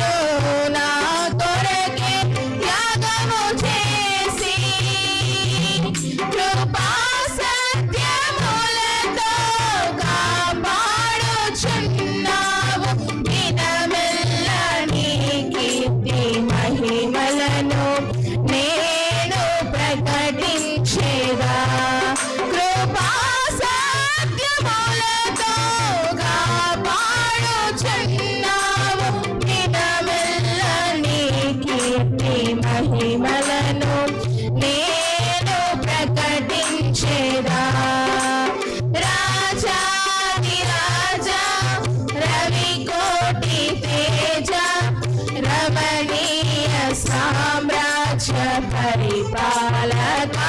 Lord. సామ్రాజ్య పరిపాలక